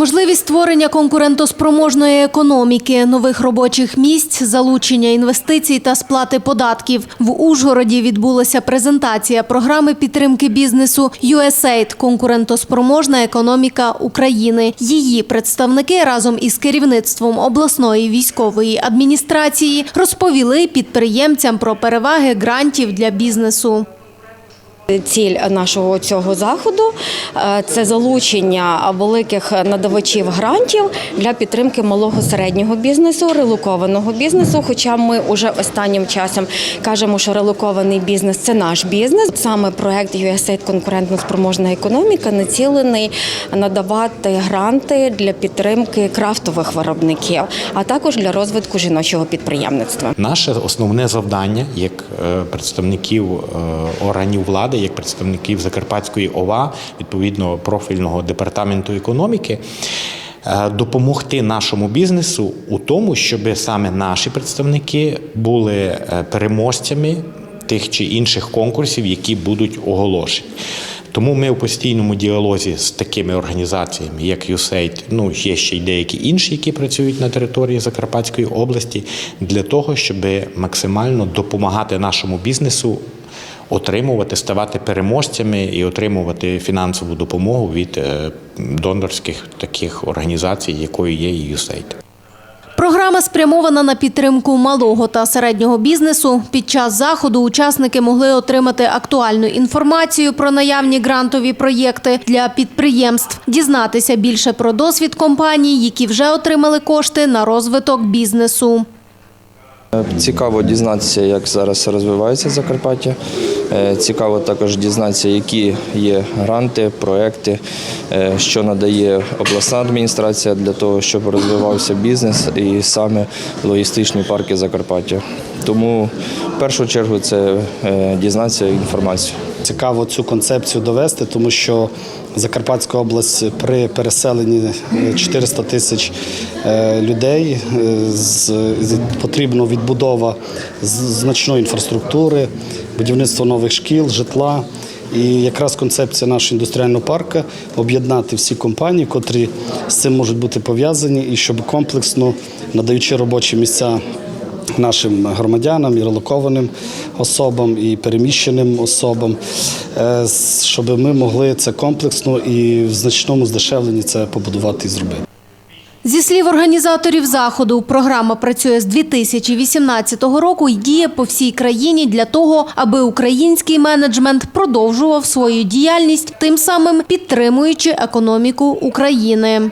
Можливість створення конкурентоспроможної економіки, нових робочих місць, залучення інвестицій та сплати податків. В Ужгороді відбулася презентація програми підтримки бізнесу USAID – конкурентоспроможна економіка України. Її представники разом із керівництвом обласної військової адміністрації розповіли підприємцям про переваги грантів для бізнесу. Ціль нашого цього заходу е, це залучення великих надавачів грантів для підтримки малого середнього бізнесу, релокованого бізнесу. Хоча ми вже останнім часом кажемо, що релокований бізнес це наш бізнес. Саме проект USAID конкурентно спроможна економіка націлений надавати гранти для підтримки крафтових виробників, а також для розвитку жіночого підприємництва. Наше основне завдання як е, представників е, органів влади, як представників Закарпатської ОВА, відповідно профільного департаменту економіки. е, Допомогти нашому бізнесу у тому, щоб саме наші представники були е, переможцями тих чи інших конкурсів, які будуть оголошені. Тому ми у постійному діалозі з такими організаціями, як USAID, ну є ще й деякі інші, які працюють на території Закарпатської області, для того, щоб максимально допомагати нашому бізнесу отримувати, ставати переможцями і отримувати фінансову допомогу від е, донорських таких організацій, якою є і USAID. Програма спрямована на підтримку малого та середнього бізнесу. Під час заходу учасники могли отримати актуальну інформацію про наявні грантові проєкти для підприємств, дізнатися більше про досвід компаній, які вже отримали кошти на розвиток бізнесу. Цікаво дізнатися, як зараз розвивається Закарпаття. Е, Цікаво також дізнатися, які є гранти, проекти, е, що надає обласна адміністрація для того, щоб розвивався бізнес і саме логістичні парки Закарпаття. Тому в першу чергу це е, дізнатися інформацію. Цікаво цю концепцію довести, тому що Закарпатська область при переселенні е, 400 тисяч е, людей е, потрібна відбудова значної інфраструктури, будівництво нових шкіл, житла. І якраз концепція нашого індустріального парку об'єднати всі компанії, котрі з цим можуть бути пов'язані, і щоб комплексно надаючи робочі місця нашим громадянам і релокованим особам, і переміщеним особам, е, щоб ми могли це комплексно і в значному здешевленні це побудувати і зробити. Зі слів організаторів заходу, програма працює з 2018 року і діє по всій країні для того, аби український менеджмент продовжував свою діяльність, тим самим підтримуючи економіку України.